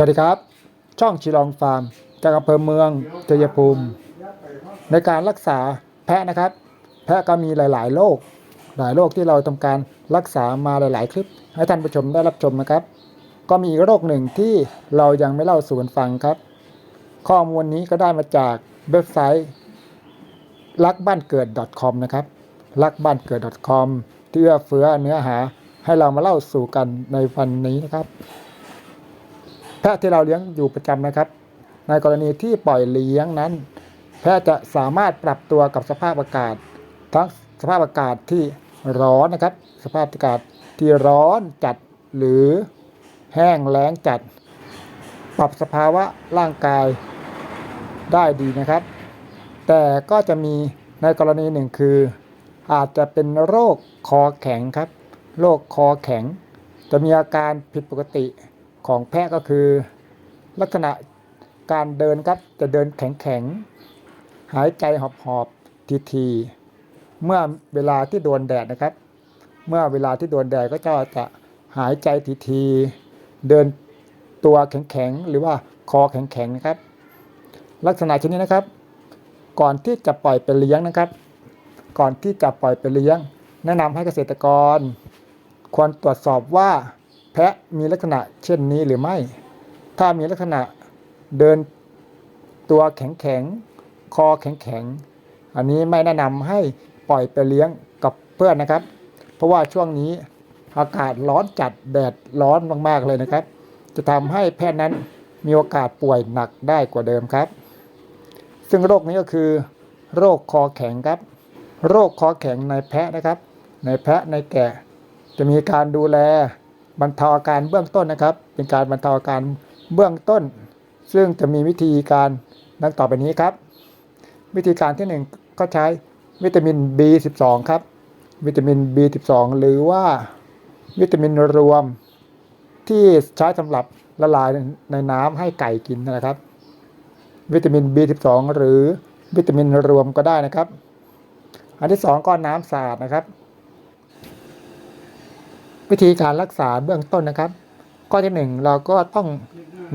วัสดีครับ ช่องชิลองฟาร์ม จากอำเภอเมืองชัยภูมิ ในการรักษาแพะนะครับ แพะก็มีหลาย ๆ โรคหลายโรคที่เราทำการรักษามาหลาย ๆ คลิป ให้ท่านผู้ชมได้รับชมนะครับ ก็มีอีกโรคหนึ่งที่เรายังไม่เล่าสู่กันฟังครับ ข้อมูลนี้ก็ได้มาจากเว็บไซต์รักบ้านเกิด .com นะครับรักบ้านเกิด .com ที่เอื้อเฟื้อเนื้อหาให้เรามาเล่าสู่กันในวันนี้นะครับ แพะที่เราเลี้ยงอยู่ประจำนะครับ ในกรณีที่ปล่อยเลี้ยงนั้น แพะจะสามารถปรับตัวกับสภาพอากาศ ทั้งสภาพอากาศที่ร้อนนะครับ สภาพอากาศที่ร้อนจัดหรือแห้งแล้งจัด ปรับสภาวะร่างกายได้ดีนะครับ แต่ก็จะมีในกรณีหนึ่งคือ อาจจะเป็นโรคคอแข็งครับ โรคคอแข็ง จะมีอาการผิดปกติ ของแพะก็คือ ลักษณะการเดินครับจะเดินแข็งแข็งๆหายใจหอบหอบทีทีๆเมื่อเวลาที่โดนแดดนะครับ เมื่อเวลาที่โดนแดดก็จะจะหายใจทีทีๆเดินตัวแข็งแข็งๆหรือว่าคอแข็งแข็งๆนะครับ ลักษณะเช่นนี้นะครับ ก่อนที่จะปล่อยไปเลี้ยงนะครับ ก่อนที่จะปล่อยไปเลี้ยง แนะนำให้เกษตรกร ควรตรวจสอบว่า พะมีลักษณะเช่นนี้หรือไม่ ถ้ามีลักษณะเดินตัวแข็งแข็งๆคอแข็งแข็งๆอันนี้ไม่แนะนำให้ปล่อยไปเลี้ยงกับเพื่อนนะครับ เพราะว่าช่วงนี้อากาศร้อนจัดแดดร้อนมากๆเลยนะครับ จะทำให้แพะนั้นมีโอกาสป่วยหนักได้กว่าเดิมครับ ซึ่งโรคนี้ก็คือ โรคคอแข็งครับ โรคคอแข็งในแพะนะครับ ในแพะในแกะ จะมีการดูแล บรรเทาอาการเบื้องต้นนะครับ เป็นการบรรเทาอาการเบื้องต้น ซึ่งจะมีวิธีการดังต่อไปนี้ครับ วิธีการที่หนึ่งก็ใช้วิตามิน B12 ครับ วิตามิน B12 หรือว่าวิตามินรวมที่ใช้สำหรับละลายในน้ำให้ไก่กินนะครับ วิตามิน B12 หรือวิตามินรวมก็ได้นะครับ อันที่สองก็น้ำสะอาดนะครับ วิธีการรักษาเบื้องต้นนะครับ ข้อที่หนึ่งเราก็ต้อง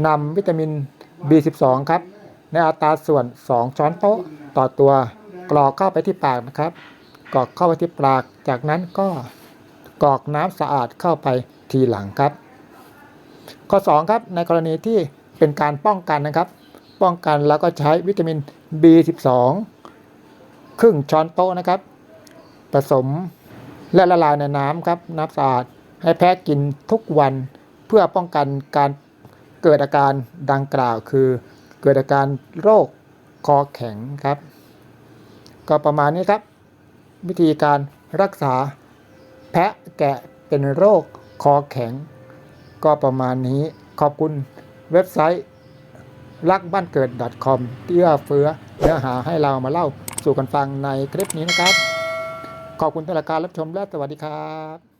นำวิตามิน B12 ครับ ในอัตราส่วน 2 ช้อนโต๊ะต่อตัวกรอกเข้าไปที่ปากนะครับกรอกเข้าไปที่ปาก จากนั้นก็กรอกน้ำสะอาดเข้าไปทีหลังครับ ข้อ 2 ครับในกรณีที่เป็นการป้องกันนะครับ ป้องกันแล้วก็ใช้วิตามิน B12 ครึ่งช้อนโต๊ะนะครับ ผสมและละลายในน้ำครับ น้ำสะอาด ให้แพะกินทุกวันเพื่อป้องกันการเกิดอาการดังกล่าวคือเกิดอาการโรคคอแข็งครับ ก็ประมาณนี้ครับ วิธีการรักษาแพะแกะเป็นโรคคอแข็ง ก็ประมาณนี้ขอบคุณเว็บไซต์รักบ้านเกิด .com ที่เอื้อเฟื้อเนื้อหาให้เรามาเล่าสู่กันฟังในคลิปนี้นะครับ ขอบคุณทุกการรับชมและสวัสดีครับ